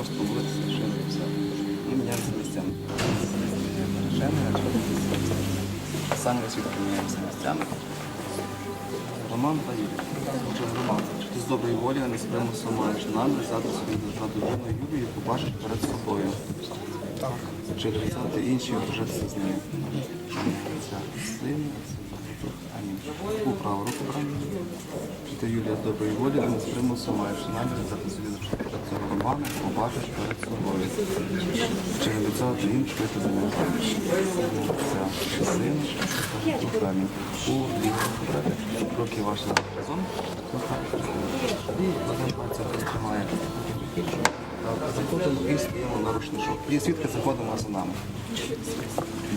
просто вулиці все. І міняються місцями. Саме свідки міняються місцями. Роман та Юлія. Роман, чи ти з доброї волі, а не з примусу маєш намір взяти собі за дружину Юлію і побачиш перед собою. Так. Чи обіцяти інші одружитися з нею? Отця У праву руку. Чи ти, Юлія, з доброї волі, не з маєш намір взяти собі за цього Романа побачиш перед собою. Чи не обіцяти? Отця і Сина, і Святого Духа. Амінь. У ліву руку брати. Руки ваші зараз разом. І одним пальцем тримає. Заходимо і стоїмо на рушнику. І свідки заходимо за нами.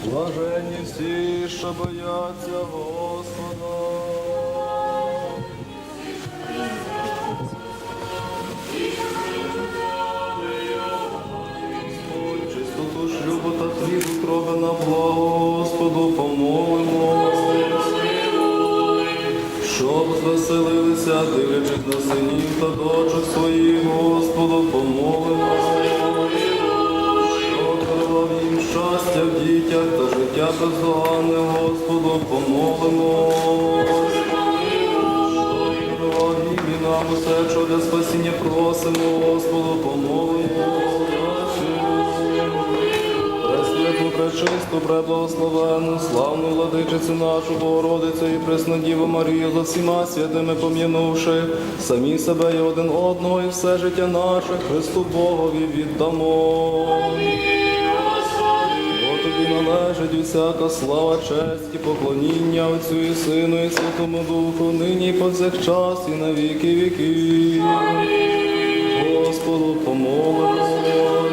Блаженні всі, що бояться Господа. Чистоту шлюбу та хліб утроби на благо Господу помолимо. Щоб звеселилися, дивлячись на синів та дочок своїх, Господу помолимо. Щастя в дітях та життя бездоганне, Господу помолимо. Нам усе, що для спасіння просимо, Господу помолимо. Пресвяту, пречисту, преблагословенну, славну владичицю нашу Богородицю і пресну Діву Марію за всіма святими пом'янувши, самі себе і один одного, і все життя наше Христу Богові віддамо. Належить усяка слава, честь і поклоніння Отцю і Сину, і Святому Духу, нині і повсякчас, і на віки віки. Господу помолимось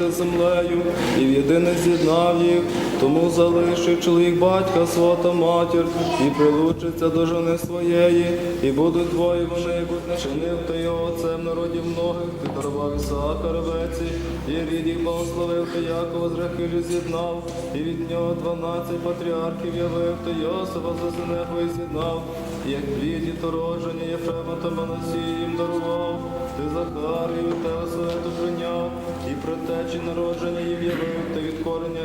діти землею, і в єдине з'єднав їх, тому залишив чоловік батька свого та матір, і прилучиться до жони своєї, і будуть двоє вони, будь не чинив ти його отцем народів многих, ти дарував Ісаака ревеці, і рід їх благословив ти Якова з Рахилю з'єднав, і від нього дванадцять патріархів явив, ти Йосифа за синеху і з'єднав, як пліді то роджені Єфрема та Манасії їм дарував, ти Захарію та прийняв, і течі народження їм та від корення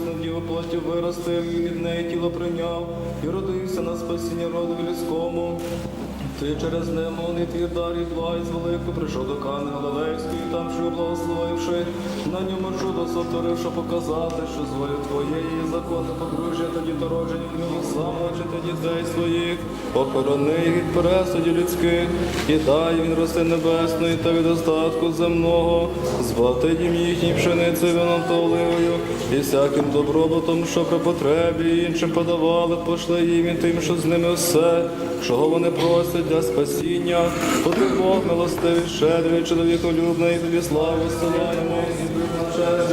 на діву плоті виростив, і від неї тіло прийняв, і родився на спасіння роду людському. Ти через немовний твір дар і благо з велику прийшов до Кани Галилейської, там що благословивши, на ньому чудо сотворив, щоб показати, що з волі твоєї закони подружжя тоді дороджені в ньому самочити дітей своїх, охорони від пересуді людських, і дай він рости небесної та від остатку земного, збагати їм їхній пшеницею вином та оливою, і всяким добробутом, що при потребі іншим подавали, пошли їм і тим, що з ними все, чого вони просять для спасіння, бо ти Бог милостивий, щедрий, чоловіколюбний, тобі славу силаємо, і непорушний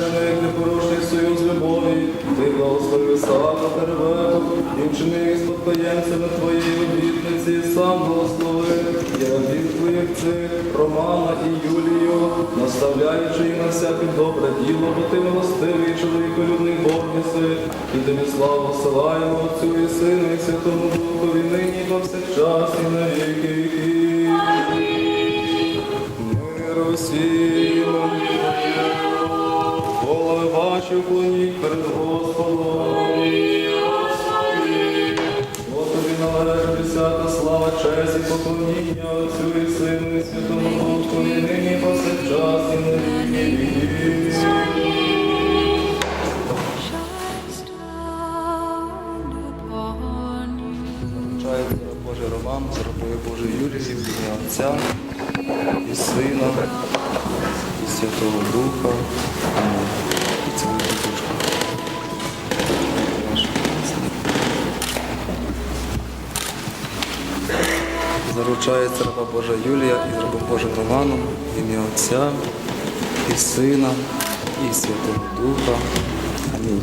союз любові, ти благослови Сава Тервету, і вчини спадкоємцями твоєї обітниці, сам благослови, я від твоїх цих, Романа і Юлію, наставляючи їх на всяке добре діло, бо ти милостивий, чоловіколюбний Бог єси, і тобі славу силаємо Отцю і Сину, і Святому Духові, нині і повсякчас, і на віки віків. Мир усім. Ваші вклоніть перед Господом. Тобі належить всяка слава, честь і поклоніння Отцю і Сину, і Святому Духу, і нині і повсякчас, і на Божий Роман, з рабою Божої Юлії, ім'я Отця і Сина, і Святого Духа. Амінь. Заручається раба Божа Юлія і рабом Божим Романом, в ім'я Отця і Сина, і Святого Духа. Амінь.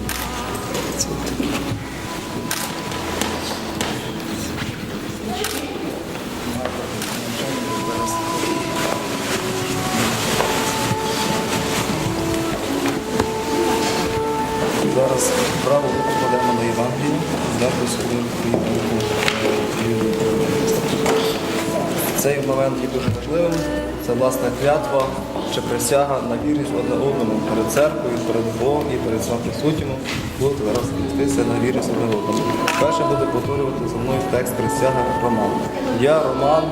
Момент є дуже важливим. це власне клятва чи присяга на вірність одне одному перед церквою, перед Богом і перед самим присутнім. Будете зараз хреститися на вірність одне одному. Перше буде повторювати за мною текст присяга Роман. Я Роман,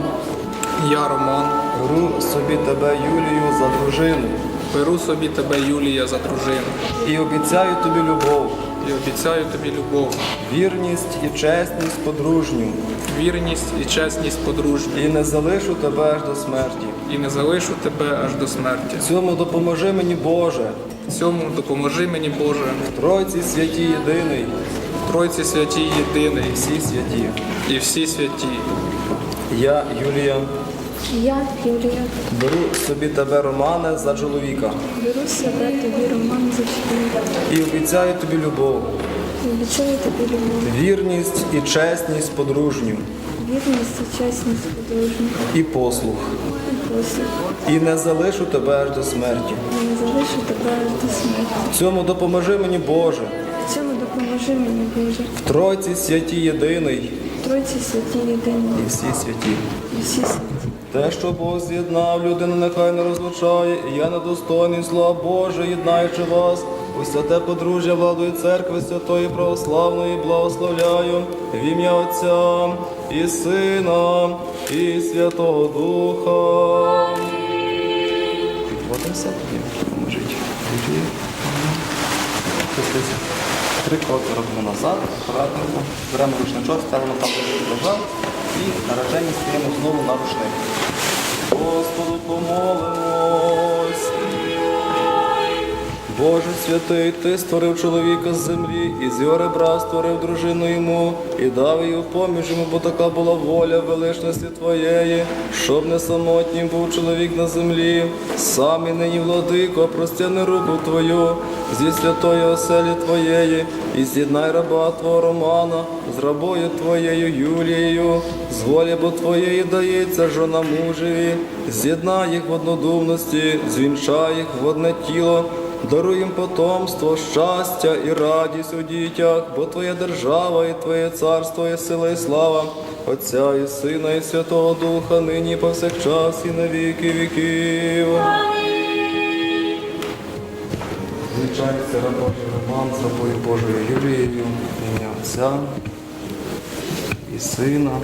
Я Роман, беру собі тебе Юлію за дружину беру собі тебе, Юлія, за дружину і обіцяю тобі любов, і обіцяю тобі любов, вірність і чесність подружню, вірність і чесність подружню, і не залишу тебе аж до смерті. і не залишу тебе аж до смерті. Цьому допоможи мені Боже, Цьому допоможи мені, Боже, Тройці святі єдиний, Тройці святі єдиний і всі святі. і всі святі. Я, Юлія, Я, Юлія, беру собі тебе, Романе, за чоловіка беру себе тобі роман за чоловіка. і обіцяю тобі любов, І Обіцяю тобі любов, вірність і чесність подружню, вірність і чесність подружню і послух, і послуг. і не залишу тебе аж до смерті. І не залишу тебе аж до смерті. Цьому допоможи мені Боже, В цьому допоможи мені, Боже. в Тройці святі єдиний Тройці святі єдині і всі святі. і всі святі. Те, що Бог з'єднав, людина нехай не розлучає, і я недостойний слава Боже, єднаючи вас. У святе подружжя владою церкви Святої Православної благословляю в ім'я Отця і Сина, і Святого Духа. Підводимося, поможіть. Хрестися. Три кроки робимо назад, акуратненько. Беремо рушничок, ставимо там, де лежав, і наражені стаємо знову на. Господу помолимось. Боже святий, Ти створив чоловіка з землі, і з його ребра створив дружину йому, і дав її в поміж йому, бо така була воля величності Твоєї, щоб не самотнім був чоловік на землі. Сам і нині, владико, простяни руку Твою зі святої оселі Твоєї, і з'єднай раба Твого Романа з рабою Твоєю Юлією, з волі бо Твоєї дається жона мужеві, з'єднай їх в однодумності, звінчай їх в одне тіло. Даруй їм потомство, щастя і радість у дітях, бо Твоя держава і Твоє царство є сила і слава, Отця і Сина, і Святого Духа, нині повсякчас, і на віки віків. Звичається робочий роман з рабою Божою Юлією, ім'я Отця і Сина,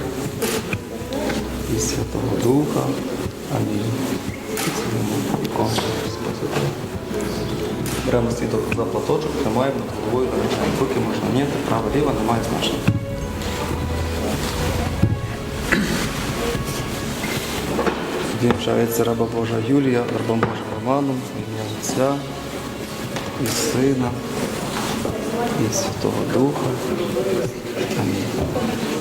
і Святого Духа. Амінь. Спасибо. Беремо слідок за платочок, тримаємо над головою, на замічаємо руки, можна ні, право, ліво, немає значення. Вінчається раба Божа Юлія, рабом Божим Романом, ім'я Отця і Сина, і Святого Духа. Амінь.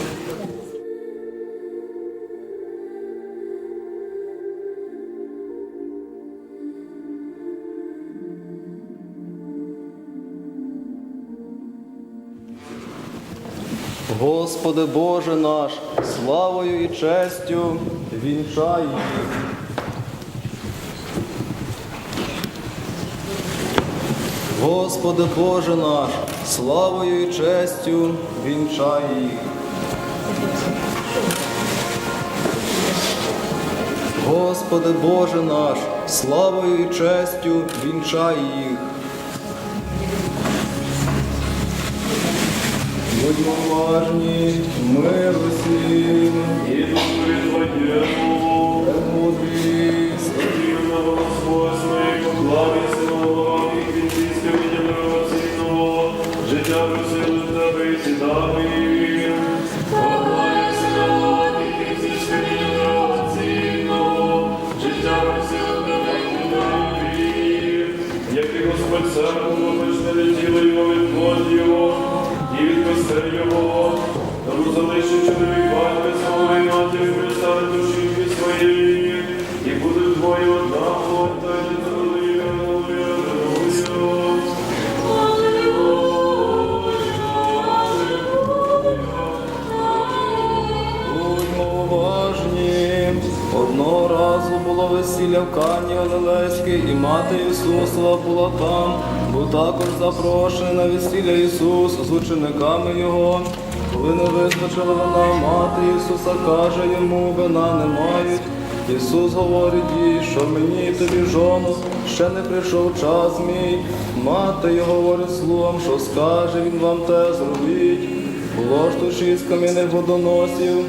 Господи Боже наш, славою і честю вінчай їх. Господи Боже наш, славою і честю вінчай їх. Господи Боже наш, славою і честю вінчай їх. Миру всім, і духові Твоєму, премудрість, Життя просили тебе і сідами. Народі, фізичне і дорогоцінно. Життя просили тебе і любові. Який Господь церкву його. Чоловік батька свого і матір душі своєї. І буде двоє одна плоть, та й Аллилуйя, Аллилуйя. Будьмо уважні. Одного разу було весілля в Кані Галилейській, і мати Ісусова була там, був також запрошений на весілля Ісус з учениками Його. Коли не вистачила вона, мати Ісуса каже йому, вина не мають. Ісус говорить їй, що мені тобі жону, ще не прийшов час мій. Мати його говорить слугам, що скаже він вам те зробіть. Було ж тут шість кам'яних водоносів,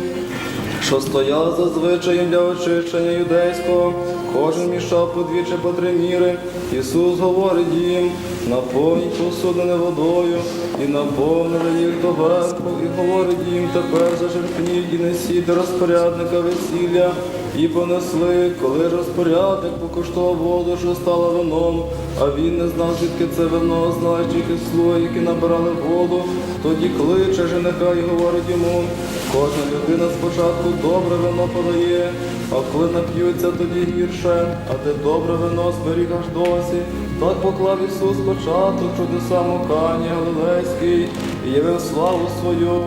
що стояв за звичаєм для очищення юдейського, кожен мішав по дві чи по три міри. Ісус говорить їм, наповніть посудини водою, і наповнили їх доверху, і говорить їм, тепер зажерпніть і несіть до розпорядника весілля. І понесли, коли розпорядник покуштував воду, що стала вином, а він не знав, звідки це вино, знає тільки слуги, які набирали воду, тоді кличе жениха і говорить йому, кожна людина спочатку добре вино подає, а коли нап'ються, тоді гірше, а де добре вино зберіг аж досі. Так поклав Ісус початок чудесам у Кані Галилейській, і явив славу свою,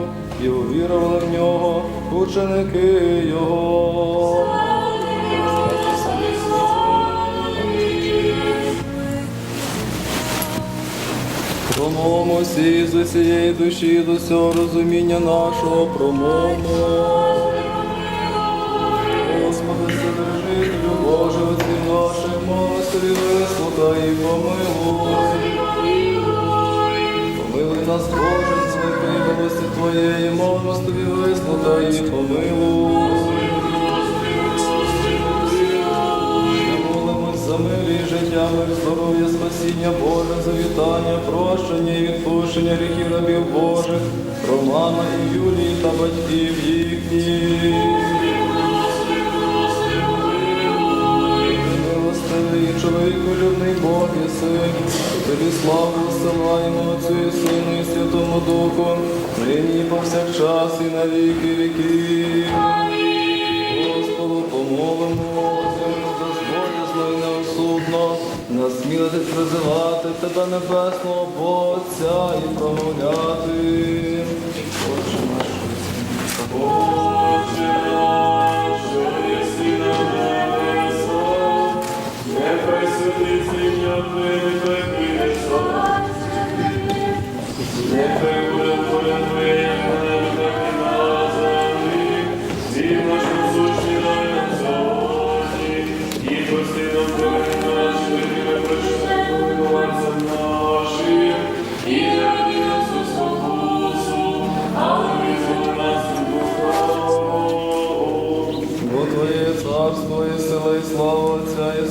і увірували в нього ученики Його. Промовимося з усієї душі, до всього розуміння нашого промовимо. Господи, Вседержителю Боже, отців наших, милостиві вислухай і помилуй. Помилуй нас, Боже, милості Твоєї, милостиві вислухай і помилуй. Ми молимось за мир і життя, мир, здоров'я, спасіння Боже, завітання, прощення і відпущення гріхів рабів Божих, Романа і Юлії та батьків їхніх. Милостивий і чоловіколюбний Бог єси, тобі славу посилаємо Отцю і Сину і Святому Духу, нині і повсякчас і на віки віків. Господу помолимо, землю безболізно і неосудно, насмілити призивати тебе небесного Отця і промовляти. Отче наш, що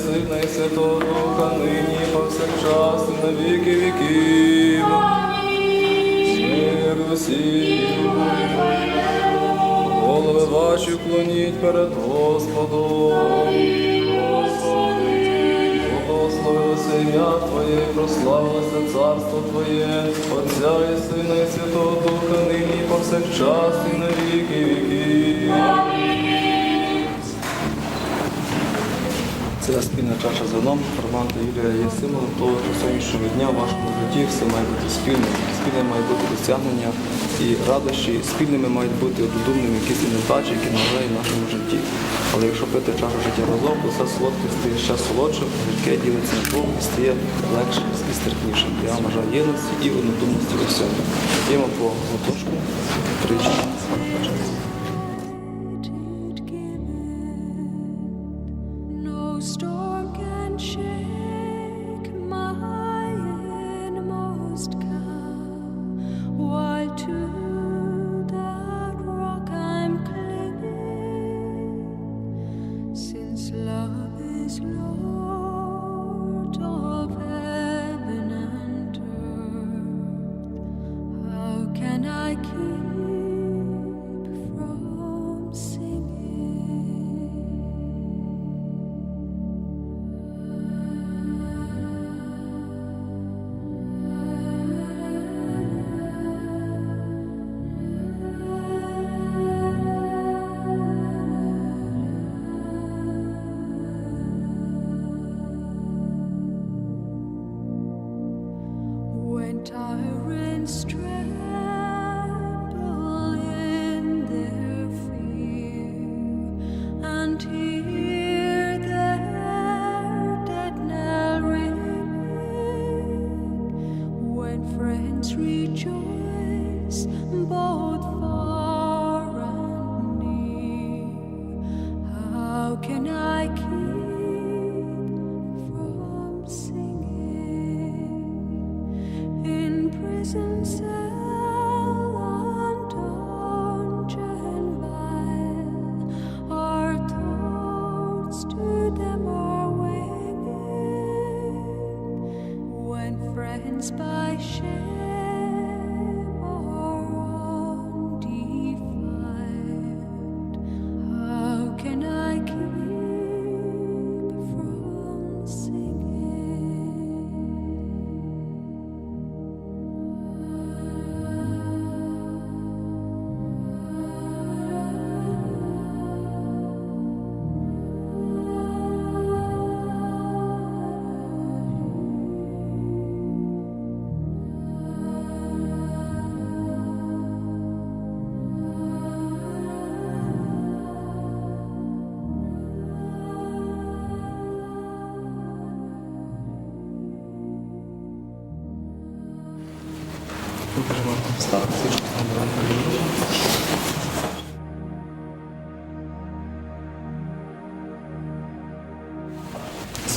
Сина, і Святого Духа, нині повсякчас, на віки віків. Мир усім. Голови ваші вклоніть перед Господом. Благословилося ім'я Твоє, прославилося царство Твоє, Отця і Сина, і Святого Духа, нині повсякчас, і на віки віків. Ця спільна чаша з вином Роман та Юлія є символом того, що сьогоднішнього дня в вашому житті все має бути спільним. Спільним має бути досягнення і радощі, спільними мають бути однодумними якісь невдачі, які належать в нашому житті. Але якщо пити чашу життя разом, то все солодке стає ще солодшим, життя ділиться на двох і стає легшим і стерпнішим. Я вважаю єдності і однодумності у всьому. П'ємо по мотошку, тричі.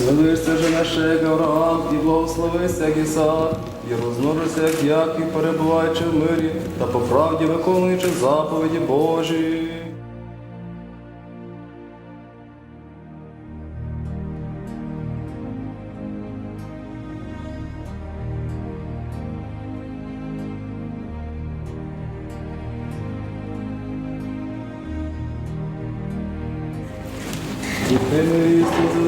Звелишся же наше Авраам, і благословися, як Ісаак, і розмножися, як Яків, перебуваючи в мирі, та по правді виконуючи заповіді Божі. І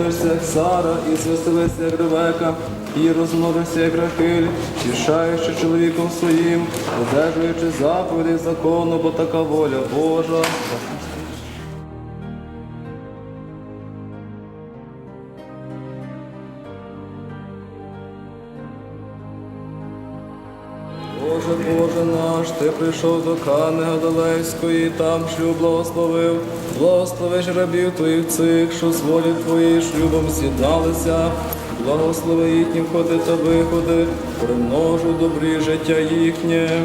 ти як Сара, і звеселися, як Ревека, і розмножишся, як Рахиль, тішаючи чоловіком своїм, одержуючи заповіді закону, бо така воля Божа. Прийшов до Кани Гадалейської, там шлюб благословив, благослови рабів Твоїх цих, що з волі Твоєї шлюбом з'єдналися, благослови їхні входи та виходи, примножу добрі життя їхнє.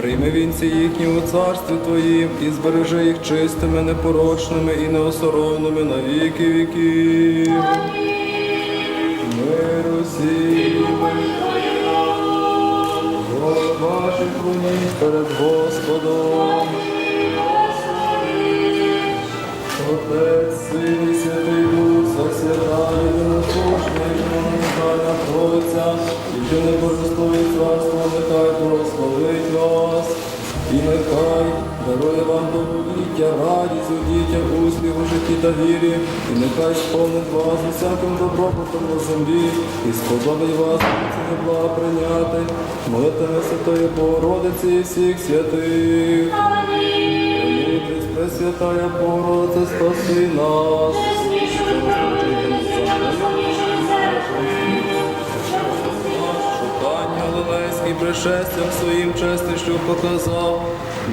Прийми вінці їхні у царстві Твоїм і збережи їх чистими, непорочними і неосоромними на віки віків. Миру всім. Голос перед Господом. Отець, Син і Святий Дух, засвята єдиносушна і монахальна і єдине божество і царство, нехай благословить вас. І нехай дарує вам довголіття, радість у дітях, успіх у житті та вірі, і нехай сповнить вас усяким добробутом на землі, і сподобить вас це блага прийняти, молитами Святої Богородиці і всіх святих. Молитесь, Пресвятая Богородице, спаси нас. Шукання Галилейський пришестям своїм чесний, що показав,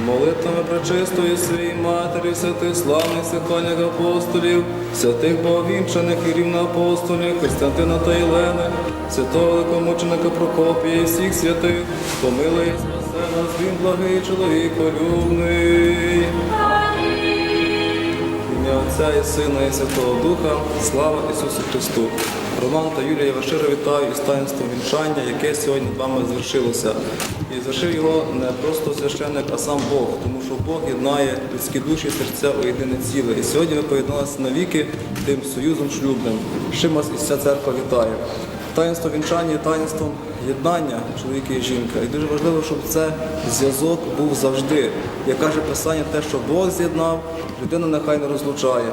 молитвами пречистої своїй матері, святих славних святоних апостолів, святих боговінчаних і рівноапостолів, Костянтина та Єлени, святого великомученика Прокопія і всіх святих, помилуй і спасе нас, він благий чоловіколюбний. Ім'я Отця і Сина і Святого Духа, слава Ісусу Христу. Роман та Юлія, я вас щиро вітаю із таїнством вінчання, яке сьогодні з вами звершилося. І звершив його не просто священник, а сам Бог, тому що Бог єднає людські душі серця у єдине ціле. І сьогодні ви поєдналися навіки тим союзом шлюбним. з Чим вас і вся церква вітає. Таїнство вінчання є таїнством єднання чоловіка і жінка. І дуже важливо, щоб це зв'язок був завжди. Як каже Писання, те, що Бог з'єднав, людина нехай не розлучає.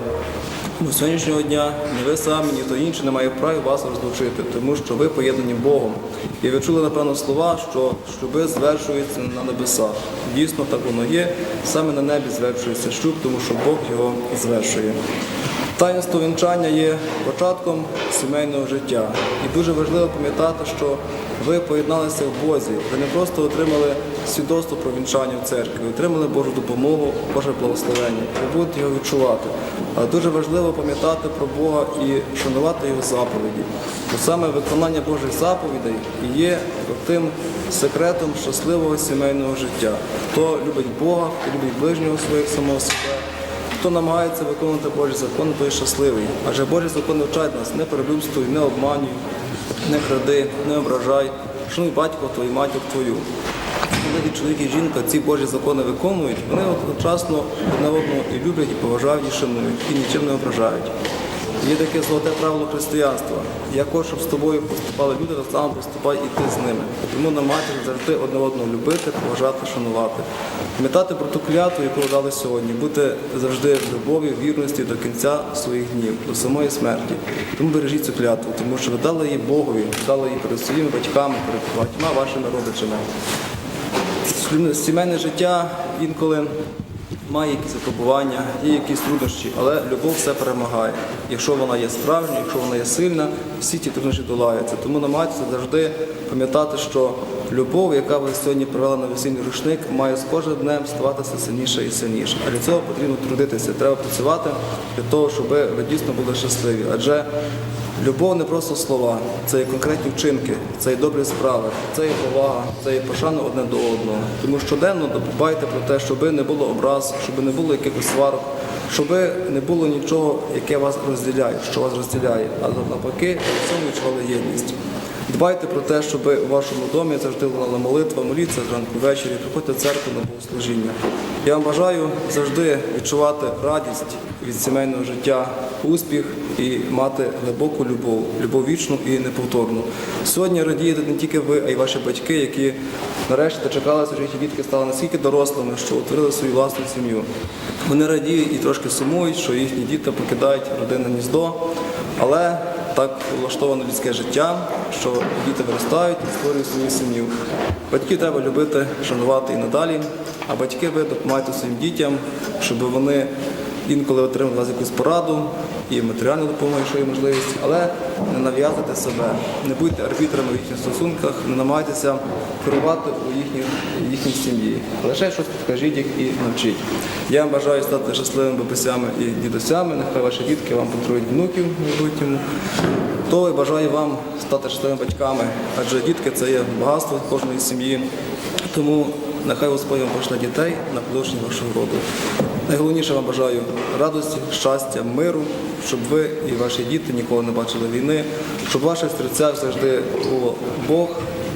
До сьогоднішнього дня ні ви самі, ні то інші не має права вас розлучити, тому що ви поєднані Богом. І ви чули, напевно, слова, що шлюби звершуються на небесах. Дійсно, так воно є. Саме на небі звершується шлюб, тому що Бог його звершує. Таїнство вінчання є початком сімейного життя. І дуже важливо пам'ятати, що ви поєдналися в Бозі. Ви не просто отримали свідоцтво про вінчання в церкві, ви отримали Божу допомогу, Боже благословення. Ви будете його відчувати. Дуже важливо пам'ятати про Бога і шанувати його заповіді. Бо саме виконання Божих заповідей є тим секретом щасливого сімейного життя. Хто любить Бога, хто любить ближнього своїх самого себе. Хто намагається виконувати Божі закони, той щасливий. Адже Божі закони вчать нас не перелюбствуй, не обманюй, не кради, не ображай, шануй батько твою, матір твою. Коли чоловік і жінка ці Божі закони виконують, вони одночасно одне одного і люблять, і поважають, і шанують, і нічим не ображають. Є таке золоте правило християнства. Я хочу, щоб з тобою поступали люди, так само поступай і ти з ними. Тому намагайтеся завжди одне одного любити, поважати, шанувати. Пам'ятати про ту клятву, яку дали сьогодні, бути завжди в любові, в вірності до кінця своїх днів, до самої смерті. Тому бережіть цю клятву, тому що ви дали її Богові, дали її перед своїми батьками, перед багатьма вашими родичами. Сімейне життя інколи має якісь випробування, є якісь труднощі, але любов все перемагає. Якщо вона є справжня, якщо вона є сильна, всі ті труднощі долаються. Тому намагайтеся завжди пам'ятати, що любов, яка ви сьогодні привела на весільний рушник, має з кожним днем ставатися сильніше і сильніше. А для цього потрібно трудитися, треба працювати для того, щоб ви дійсно були щасливі. Адже Любов не просто слова, це є конкретні вчинки, це є добрі справи, це є повага, це є пошана одне до одного. Тому щоденно дбайте про те, щоб не було образ, щоб не було якихось сварок, щоб не було нічого, яке вас розділяє, що вас розділяє, а навпаки, цьому відчували єдність. Дбайте про те, щоб у вашому домі завжди лунала молитва, моліться зранку ввечері, приходьте в церкву на богослужіння. Я вам бажаю завжди відчувати радість від сімейного життя, успіх і мати глибоку любов, любов вічну і неповторну. Сьогодні радієте не тільки ви, а й ваші батьки, які нарешті дочекалися, що їхні дітки стали настільки дорослими, що утворили свою власну сім'ю. Вони радіють і трошки сумують, що їхні діти покидають родинне гніздо, але так влаштовано людське життя, що діти виростають і створюють свою сім'ю. Батьків треба любити, шанувати і надалі, а батьки ви допомагайте своїм дітям, щоб вони інколи отримали вас якусь пораду і матеріальну допомогу, якщо є можливість, але не нав'язуйте себе, не будьте арбітрами в їхніх стосунках, не намагайтеся керувати у їхній, їхній сім'ї. Лише щось підкажіть їх і навчіть. Я вам бажаю стати щасливими бабусями і дідусями. Нехай ваші дітки вам подарують внуків в майбутньому. То і бажаю вам стати щасливими батьками, адже дітки це є багатство кожної сім'ї. Тому нехай Господь вам пошле дітей на продовження вашого роду. Найголовніше вам бажаю радості, щастя, миру, щоб ви і ваші діти ніколи не бачили війни, щоб в ваших серцях завжди було Бог,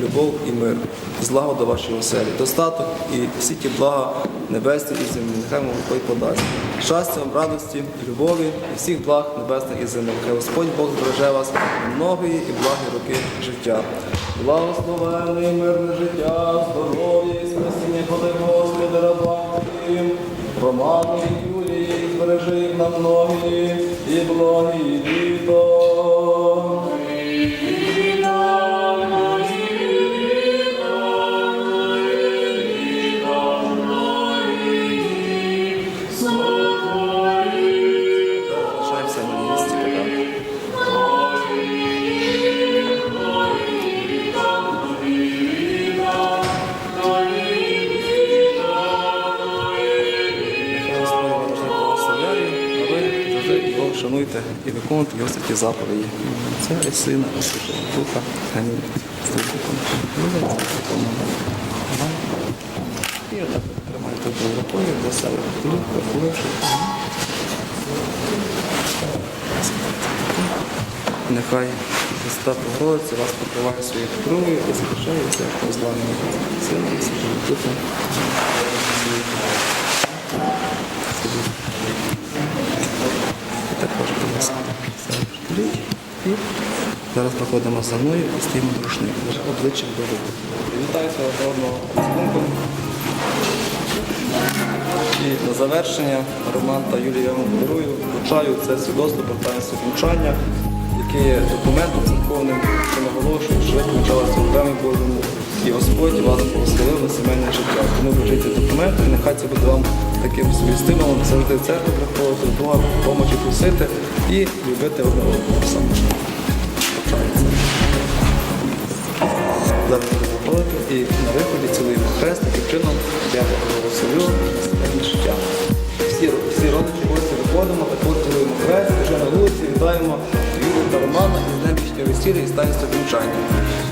любов і мир, злагода вашій оселі, достаток і всі ті блага небесні і землі. Нехай вам Господь подасть. Щастя радості, любові і всіх благ небесних і земних. Нехай Господь Бог збереже вас на і благі роки життя. Благословене мирне життя, здоров'я і спасіння подай Господи рабам. Роману і Юлії, збережи їх на многі і благі літо. Шануйте і виконуйте його святі заповіді. Це і сина, і Святого Духа. Давай. І отак тримайте одною рукою для себе. Рахуєш. Нехай Христа Богородиця вас покриває своєю кров'ю і захищає всякого Сина і Святого Духа. І також, будь ласка, річ. І зараз проходимо за мною і стоїмо до рушник. Обличчям до руки. Вітаю одне одного цілунком. І на завершення Роман та Юлія я вам подарую, вручаю це свідоцтво про таїнство вінчання, яке є документом церковним, що наголошує, що ви вінчалися в храмі Божому, і Господь вас благословив на сімейне життя. Тому вручайте документ, і нехай це буде вам таким собі стимулом завжди в церкву приходити, Бога допомоги просити і любити одного Зараз буде виходити і на виході цілуємо хрест, таким чином я благословлю сімейне життя. Всі, всі родичі гості виходимо, також цілуємо хрест, вже на вулиці, вітаємо Юрію та Романа із днем після весілля і таїнства вінчання.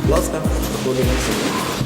Будь ласка, проходимо всі.